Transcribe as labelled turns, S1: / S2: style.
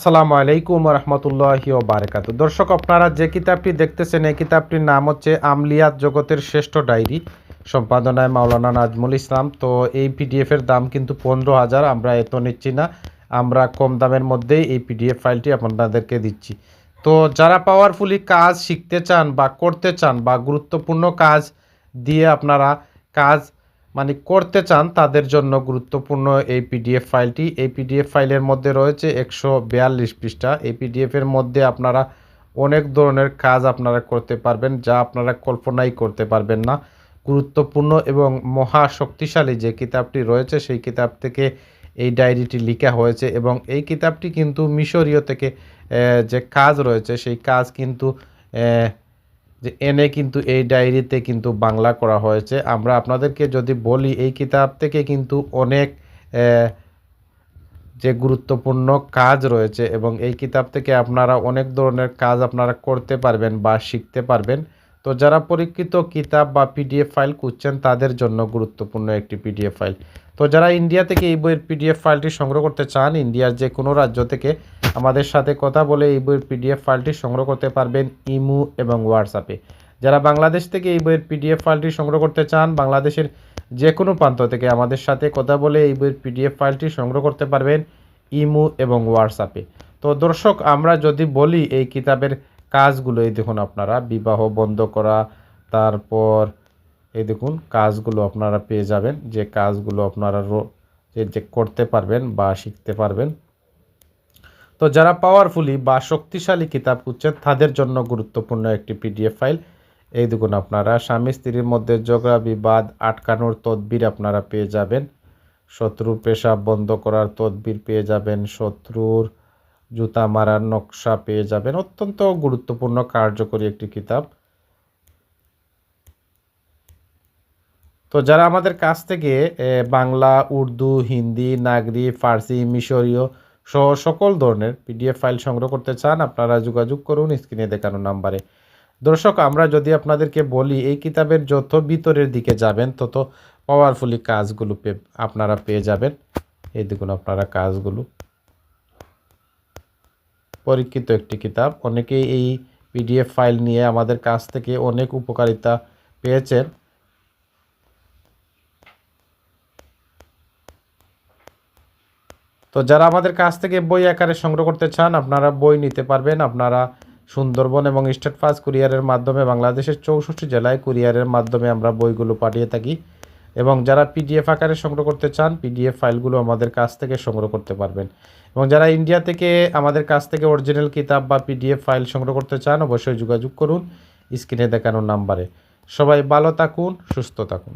S1: আসসালামু আলাইকুম রহমতুল্লাহি বারকাত দর্শক, আপনারা যে কিতাবটি দেখতেছেন, এই কিতাবটির নাম হচ্ছে আমলিয়াত জগতের শ্রেষ্ঠ ডায়েরি, সম্পাদনায় মাওলানা নাজমুল ইসলাম। তো এই পিডিএফের দাম কিন্তু পনেরো হাজার, আমরা এত নিচ্ছি না। আমরা কম দামের মধ্যেই এই পিডিএফ ফাইলটি আপনাদেরকে দিচ্ছি। তো যারা পাওয়ারফুলি কাজ শিখতে চান বা করতে চান বা গুরুত্বপূর্ণ কাজ দিয়ে আপনারা কাজ মানে করতে চান তাদের জন্য গুরুত্বপূর্ণ এই পিডিএফ ফাইলটি। এই পিডিএফ ফাইলের মধ্যে রয়েছে একশো বিয়াল্লিশ পৃষ্ঠা। এই পিডিএফের মধ্যে আপনারা অনেক ধরনের কাজ আপনারা করতে পারবেন যা আপনারা কল্পনাই করতে পারবেন না। গুরুত্বপূর্ণ এবং মহা শক্তিশালী যে কিতাবটি রয়েছে, সেই কিতাব থেকে এই ডায়েরিটি লেখা হয়েছে এবং এই কিতাবটি কিন্তু মিশরীয় থেকে যে কাজ রয়েছে, সেই কাজ কিন্তু যে এনে কিন্তু এই ডায়েরিতে কিন্তু বাংলা করা হয়েছে। আমরা আপনাদেরকে যদি বলি, এই কিতাব থেকে কিন্তু অনেক যে গুরুত্বপূর্ণ কাজ রয়েছে এবং এই কিতাব থেকে আপনারা অনেক ধরনের কাজ আপনারা করতে পারবেন বা শিখতে পারবেন। তো যারা পরীক্ষিত কিতাব বা পিডিএফ ফাইল খুঁজছেন, তাদের জন্য গুরুত্বপূর্ণ একটি পিডিএফ ফাইল। তো যারা ইন্ডিয়া থেকে এই বইয়ের পিডিএফ ফাইলটি সংগ্রহ করতে চান, ইন্ডিয়ার যে কোনো রাজ্য থেকে, আমাদের সাথে কথা বলে এই বইয়ের পিডিএফ ফাইলটি সংগ্রহ করতে পারবেন ইমু এবং হোয়াটসঅ্যাপে যারা বাংলাদেশ থেকে এই বইয়ের পিডিএফ ফাইলটি সংগ্রহ করতে চান, বাংলাদেশের যে কোনো প্রান্ত থেকে, আমাদের সাথে কথা বলে এই বইয়ের পিডিএফ ফাইলটি সংগ্রহ করতে পারবেন ইমু এবং হোয়াটসঅ্যাপে তো দর্শক, আমরা যদি বলি এই কিতাবের কাজগুলো, এই দেখুন আপনারা, বিবাহ বন্ধ করা, তারপর এই দেখুন কাজগুলো আপনারা পেয়ে যাবেন, যে কাজগুলো আপনারা যে করতে পারবেন বা শিখতে পারবেন। তো যারা পাওয়ারফুলি বা শক্তিশালী কিতাব খুঁজছেন, তাদের জন্য গুরুত্বপূর্ণ একটি পিডিএফ ফাইল এই দেখুন আপনারা, স্বামী স্ত্রীর মধ্যে ঝগড়া, বিবাদ, আটকানোর তদবির আপনারা পেয়ে যাবেন। শত্রুর পেশাব বন্ধ করার তদবির পেয়ে যাবেন, শত্রুর জুতা মারার নকশা পেয়ে যাবেন। অত্যন্ত গুরুত্বপূর্ণ, কার্যকরী একটি কিতাব। তো যারা আমাদের কাছ থেকে বাংলা, উর্দু, হিন্দি, নাগরি, ফার্সি, মিশরীয় সহ সকল ধরনের পিডিএফ ফাইল সংগ্রহ করতে চান, আপনারা যোগাযোগ করুন স্ক্রিনে দেখানো নাম্বারে। দর্শক, আমরা যদি আপনাদেরকে বলি, এই কিতাবের যত ভিতরের দিকে যাবেন, তত পাওয়ারফুলি কাজগুলো আপনারা পেয়ে যাবেন। এই দেখুন আপনারা কাজগুলো। পরীক্ষিত একটি কিতাব। অনেকেই এই পিডিএফ ফাইল নিয়ে আমাদের কাছ থেকে অনেক উপকারিতা পেয়েছেন। তো যারা আমাদের কাছ থেকে বই আকারে সংগ্রহ করতে চান, আপনারা বই নিতে পারবেন। আপনারা সুন্দরবন এবং স্টেট ফাস্ট কুরিয়ারের মাধ্যমে বাংলাদেশের চৌষট্টি জেলায় কুরিয়ারের মাধ্যমে আমরা বইগুলো পাঠিয়ে থাকি। এবং যারা পিডিএফ আকারে সংগ্রহ করতে চান পিডিএফ ফাইলগুলো আমাদের কাছ থেকে সংগ্রহ করতে পারবেন। এবং যারা ইন্ডিয়া থেকে আমাদের কাছ থেকে অরিজিনাল কিতাব বা পিডিএফ ফাইল সংগ্রহ করতে চান, অবশ্যই যোগাযোগ করুন স্ক্রিনে দেখানোর নাম্বারে। সবাই ভালো থাকুন, সুস্থ থাকুন।